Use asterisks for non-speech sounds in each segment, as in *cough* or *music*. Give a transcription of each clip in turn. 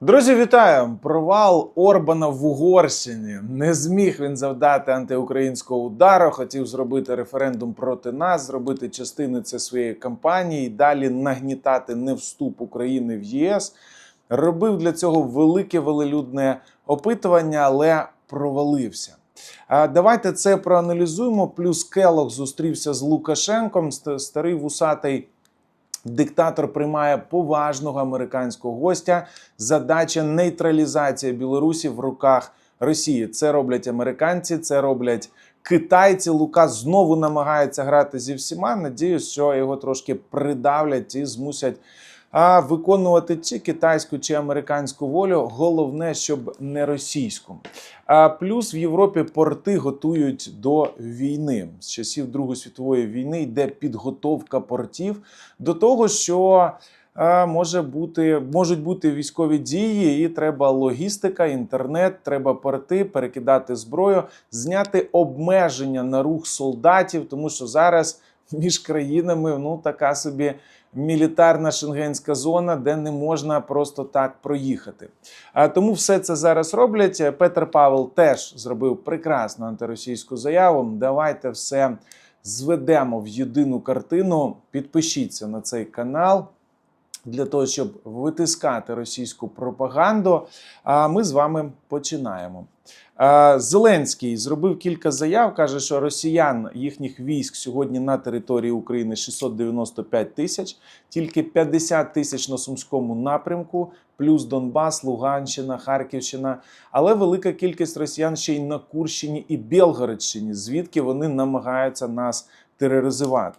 Друзі, вітаю! Провал Орбана в Угорщині. Не зміг він завдати антиукраїнського удару. Хотів зробити референдум проти нас, зробити частини це своєї кампанії і далі нагнітати не вступ України в ЄС. Робив для цього велике велелюдне опитування, але провалився. Давайте це проаналізуємо. Плюс Келох зустрівся з Лукашенком, ст- старий вусатий. Диктатор приймає поважного американського гостя. Задача нейтралізація Білорусі в руках Росії. Це роблять американці, це роблять китайці. Лука знову намагається грати зі всіма. Надіюсь, що його трошки придавлять і змусять а, виконувати чи китайську, чи американську волю. Головне, щоб не російську. А плюс в Європі порти готують до війни. З часів Другої світової війни йде підготовка портів до того, що може бути, можуть бути військові дії, і треба логістика, інтернет, треба порти, перекидати зброю, зняти обмеження на рух солдатів, тому що зараз між країнами ну така собі мілітарна шенгенська зона, де не можна просто так проїхати. А тому все це зараз роблять. Петр Павел теж зробив прекрасну антиросійську заяву. Давайте все зведемо в єдину картину. Підпишіться на цей канал. Для того щоб витискати російську пропаганду, а ми з вами починаємо. Зеленський зробив кілька заяв. каже, що росіян їхніх військ сьогодні на території України 695 тисяч, тільки 50 тисяч на сумському напрямку, плюс Донбас, Луганщина, Харківщина. Але велика кількість росіян ще й на Курщині і Білгородщині, звідки вони намагаються нас тероризувати.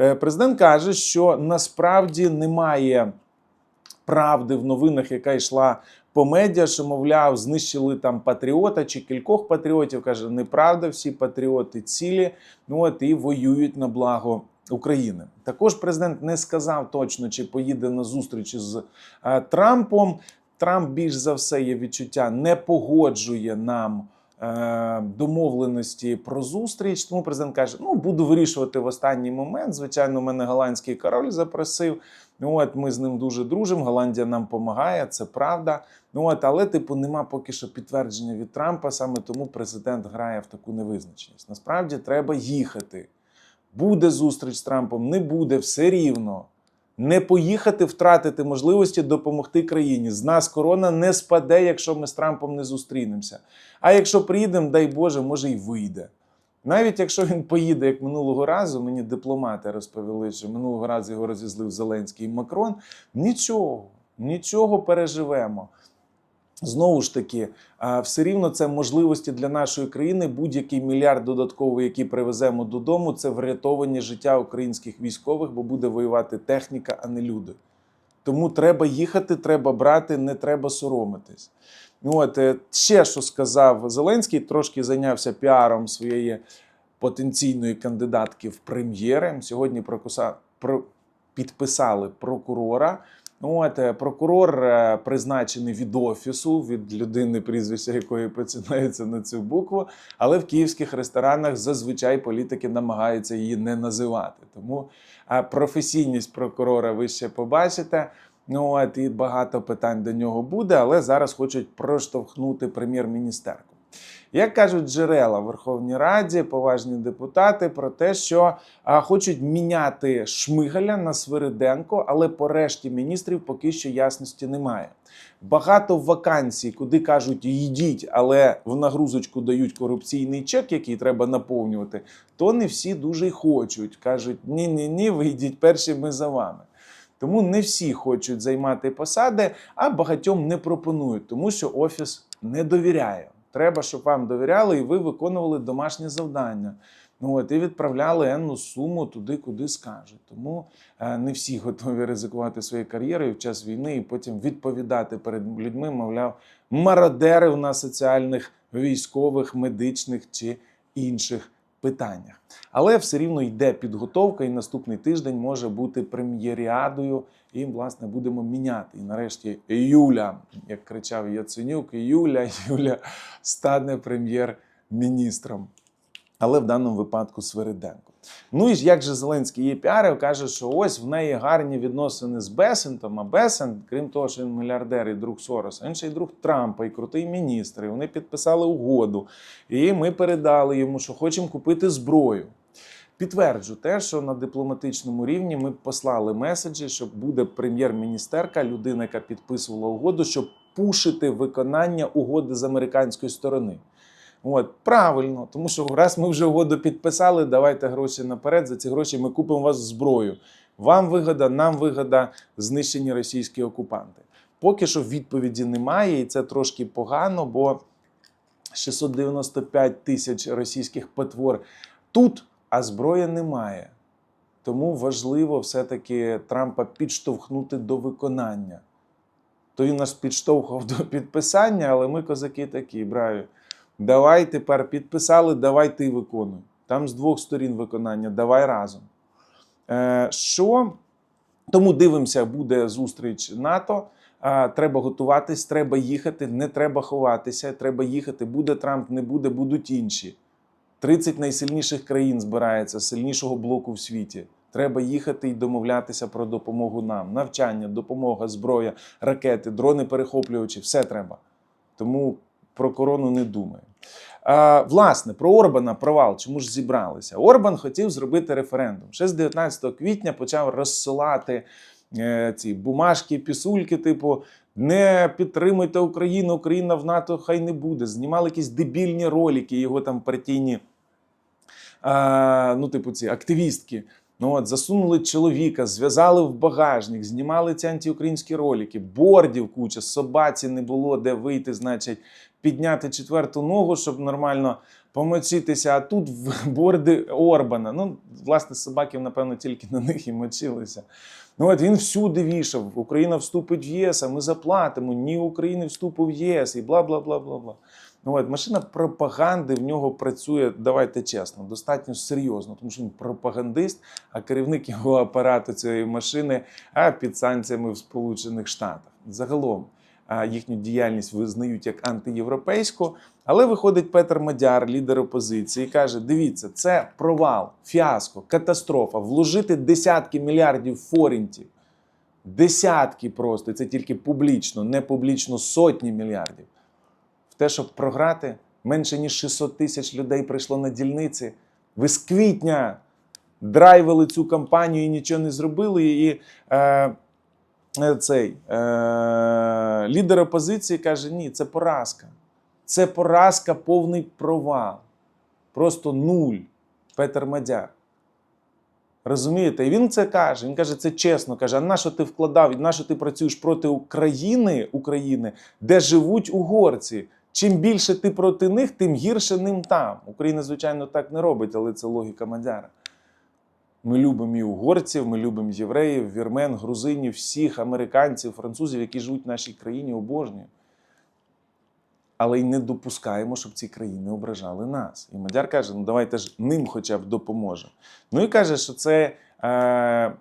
Е, Президент каже, що насправді немає правди в новинах, яка йшла по медіа, що, мовляв, знищили там патріота чи кількох патріотів. Каже, неправда, всі патріоти цілі, ну от і воюють на благо. України також президент не сказав точно, чи поїде на зустріч з е, Трампом. Трамп більш за все є відчуття, не погоджує нам домовленості про зустріч. Тому президент каже: ну буду вирішувати в останній момент. Звичайно, мене голландський король запросив. Ну от ми з ним дуже дружимо. Голландія нам допомагає, це правда. Ну от, але типу нема поки що підтвердження від Трампа. Саме тому президент грає в таку невизначеність. Насправді треба їхати. Буде зустріч з Трампом, не буде, все рівно. Не поїхати, втратити можливості допомогти країні. З нас корона не спаде, якщо ми з Трампом не зустрінемося. А якщо приїдемо, дай Боже, може й вийде. Навіть якщо він поїде, як минулого разу, мені дипломати розповіли, що минулого разу його розізлив Зеленський і Макрон. Нічого, нічого переживемо. Знову ж таки, все рівно це можливості для нашої країни. Будь-який мільярд додатковий, який привеземо додому, це врятовані життя українських військових, бо буде воювати техніка, а не люди. Тому треба їхати, треба брати, не треба соромитись. От е, ще що сказав Зеленський, трошки зайнявся піаром своєї потенційної кандидатки в прем'єри. Сьогодні прокуса... про... підписали прокурора. Ну, От е, прокурор е, призначений від офісу, від людини, прізвище якої починається на цю букву. Але в київських ресторанах зазвичай політики намагаються її не називати. Тому професійність прокурора ви ще побачите. Ну от і багато питань до нього буде, але зараз хочуть проштовхнути прем'єр-міністерку. Як кажуть джерела Верховній Раді, поважні депутати про те, що а, хочуть міняти Шмигаля на Свириденко, але по решті міністрів поки що ясності немає. Багато вакансій, куди кажуть йдіть, але в нагрузочку дають корупційний чек, який треба наповнювати, то не всі дуже й хочуть. кажуть: ні, ні, ні, ви йдіть перші, ми за вами. Тому не всі хочуть займати посади, а багатьом не пропонують, тому що офіс не довіряє. Треба, щоб вам довіряли, і ви виконували домашнє завдання. Ну от і відправляли енну суму туди, куди скажуть. Тому е, не всі *laughs* готові ризикувати своєю кар'єрою в час війни і потім відповідати перед людьми, мовляв, мародери у нас соціальних, військових, медичних чи інших питаннях. Але все рівно йде підготовка, і наступний тиждень може бути прем'єріадою, і власне будемо міняти. І нарешті Юля, як кричав Яценюк, Юля, Юля стане прем'єр-міністром. Але в даному випадку Свириденко. Ну і ж як же Зеленський її піарив, каже, що ось в неї гарні відносини з Бесентом, а Бесент, крім того, що він мільярдер і друг Сороса, інший друг Трампа і крутий міністр. І вони підписали угоду. І ми передали йому, що хочемо купити зброю. Підтверджу те, що на дипломатичному рівні ми послали меседжі, що буде прем'єр-міністерка, людина, яка підписувала угоду, щоб пушити виконання угоди з американської сторони. От правильно, тому що раз ми вже угоду підписали, давайте гроші наперед. За ці гроші ми купимо вас зброю. Вам вигода, нам вигода, знищені російські окупанти. Поки що відповіді немає, і це трошки погано, бо 695 тисяч російських потвор тут, а зброї немає. Тому важливо все-таки Трампа підштовхнути до виконання. То він нас підштовхував до підписання, але ми козаки такі, браві. Давай тепер підписали, давай ти виконуй. Там з двох сторін виконання, давай разом. Е, що? Тому дивимося, буде зустріч НАТО. А, треба готуватись, треба їхати, не треба ховатися, треба їхати. Буде Трамп, не буде, будуть інші. 30 найсильніших країн збирається, сильнішого блоку в світі. Треба їхати і домовлятися про допомогу нам. Навчання, допомога, зброя, ракети, дрони перехоплювачі, все треба. Тому про корону не думаю. А, власне, про Орбана провал. Чому ж зібралися? Орбан хотів зробити референдум. Ще з 19 квітня почав розсилати е, ці бумажки, пісульки, типу. Не підтримуйте Україну, Україна в НАТО хай не буде. Знімали якісь дебільні ролики, його там партійні, а, ну, типу, ці активістки. Ну от засунули чоловіка, зв'язали в багажник, знімали ці антиукраїнські ролики, бордів куча, собаці не було де вийти, значить, підняти четверту ногу, щоб нормально помочитися. А тут *laughs* борди Орбана. Ну, власне, собаків, напевно, тільки на них і мочилися. Ну от він всюди вішав: Україна вступить в ЄС, а ми заплатимо. Ні України вступу в ЄС і бла бла бла бла бла. Ну от машина пропаганди в нього працює, давайте чесно, достатньо серйозно, тому що він пропагандист, а керівник його апарату цієї машини а під санкціями в Сполучених Штатах. Загалом їхню діяльність визнають як антиєвропейську. Але виходить Петр Мадяр, лідер опозиції, і каже: дивіться, це провал, фіаско, катастрофа. Вложити десятки мільярдів форінтів. Десятки просто, це тільки публічно, не публічно сотні мільярдів. Те, щоб програти, менше ніж 600 тисяч людей прийшло на дільниці. Ви з квітня драйвили цю кампанію і нічого не зробили. І е, е, цей е, лідер опозиції каже: ні, це поразка. Це поразка, повний провал. Просто нуль. Петер Мадяр. Розумієте? І він це каже. Він каже, це чесно. Каже: а на що ти вкладав? І на що ти працюєш проти України, України, де живуть угорці? Чим більше ти проти них, тим гірше ним там. Україна, звичайно, так не робить, але це логіка Мадяра. Ми любимо і угорців, ми любимо євреїв, вірмен, грузинів, всіх американців, французів, які живуть в нашій країні, обожнюємо. Але й не допускаємо, щоб ці країни ображали нас. І Мадяр каже: ну давайте ж ним хоча б допоможемо. Ну і каже, що це е,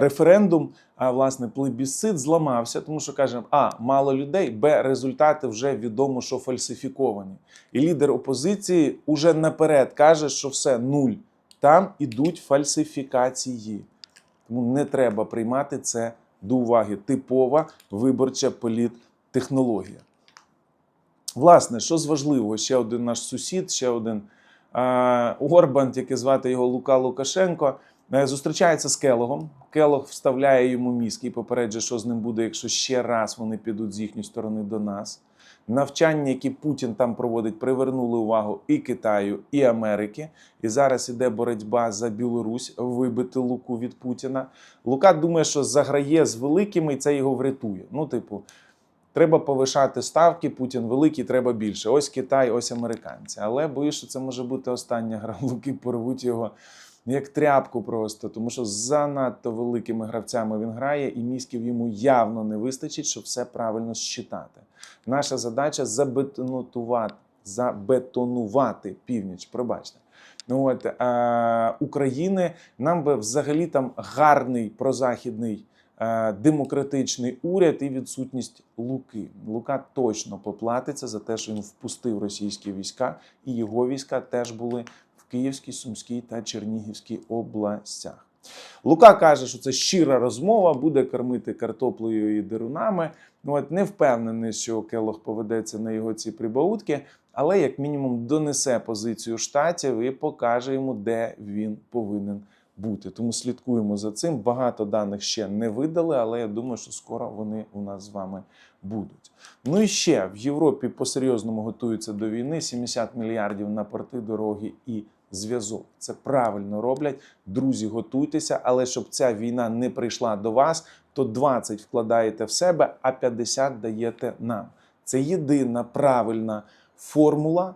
референдум, а власне плебісцит зламався, тому що каже, а мало людей, б результати вже відомо, що фальсифіковані. І лідер опозиції уже наперед каже, що все нуль. Там ідуть фальсифікації. Тому не треба приймати це до уваги. Типова виборча політтехнологія. Власне, що з важливого? Ще один наш сусід, ще один е, Орбан, який звати його Лука Лукашенко, е, зустрічається з Келогом. Келог вставляє йому мізки і попереджує, що з ним буде, якщо ще раз вони підуть з їхньої сторони до нас. Навчання, які Путін там проводить, привернули увагу і Китаю, і Америки. І зараз іде боротьба за Білорусь вибити Луку від Путіна. Лука думає, що заграє з великими, і це його врятує. Ну, типу, треба повишати ставки, Путін великий, треба більше. Ось Китай, ось американці. Але боюсь, що це може бути остання гра. *laughs* Луки порвуть його як тряпку просто, тому що з занадто великими гравцями він грає, і мізків йому явно не вистачить, щоб все правильно считати. Наша задача забетонувати, забетонувати північ. Пробачте. Ну от е, України нам би взагалі там гарний прозахідний е, демократичний уряд і відсутність Луки. Лука точно поплатиться за те, що він впустив російські війська, і його війська теж були в Київській, Сумській та Чернігівській областях. Лука каже, що це щира розмова, буде кормити картоплею і дерунами. Ну, от не впевнений, що Келох поведеться на його ці прибаутки, але як мінімум донесе позицію штатів і покаже йому, де він повинен бути. Тому слідкуємо за цим. Багато даних ще не видали, але я думаю, що скоро вони у нас з вами будуть. Ну і ще в Європі по-серйозному готуються до війни 70 мільярдів на порти, дороги і зв'язок. Це правильно роблять. Друзі, готуйтеся, але щоб ця війна не прийшла до вас, то 20 вкладаєте в себе, а 50 даєте нам. Це єдина правильна формула,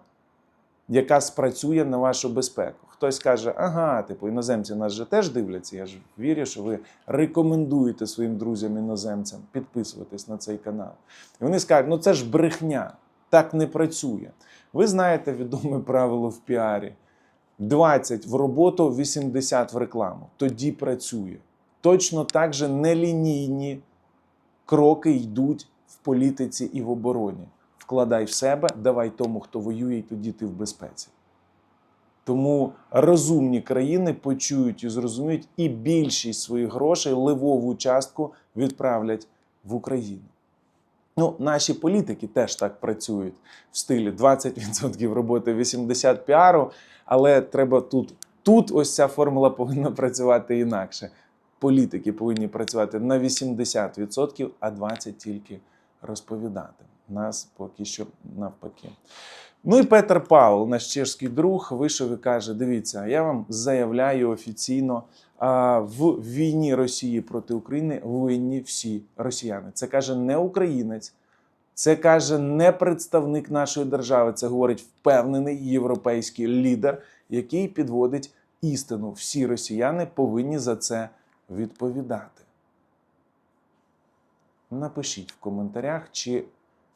яка спрацює на вашу безпеку. Хтось каже, ага, типу, іноземці нас же теж дивляться. Я ж вірю, що ви рекомендуєте своїм друзям іноземцям підписуватись на цей канал. І вони скажуть, ну це ж брехня, так не працює. Ви знаєте відоме правило в піарі: 20 в роботу, 80 в рекламу. Тоді працює. Точно так же нелінійні кроки йдуть в політиці і в обороні. Вкладай в себе, давай тому, хто воює, і тоді ти в безпеці. Тому розумні країни почують і зрозуміють, і більшість своїх грошей, ливову частку відправлять в Україну. Ну, наші політики теж так працюють в стилі 20% роботи, 80 піару, але треба тут. Тут ось ця формула повинна працювати інакше. Політики повинні працювати на 80%, а 20% тільки розповідати. Нас поки що навпаки. Ну і Петер Павел, наш чешський друг, вийшов і каже: дивіться, я вам заявляю офіційно, в війні Росії проти України винні всі росіяни. Це каже не українець, це каже не представник нашої держави. Це говорить впевнений європейський лідер, який підводить істину. Всі росіяни повинні за це відповідати. Напишіть в коментарях, чи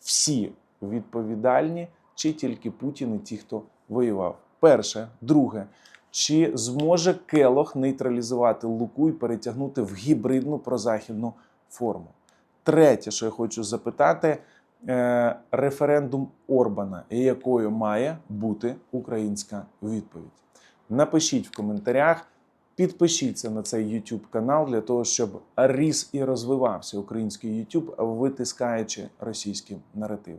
всі відповідальні, чи тільки Путін і ті, хто воював. Перше, друге, чи зможе Келох нейтралізувати Луку і перетягнути в гібридну прозахідну форму? Третє, що я хочу запитати, е, референдум Орбана, якою має бути українська відповідь? Напишіть в коментарях. Підпишіться на цей YouTube канал для того, щоб ріс і розвивався український YouTube, витискаючи російські наративи.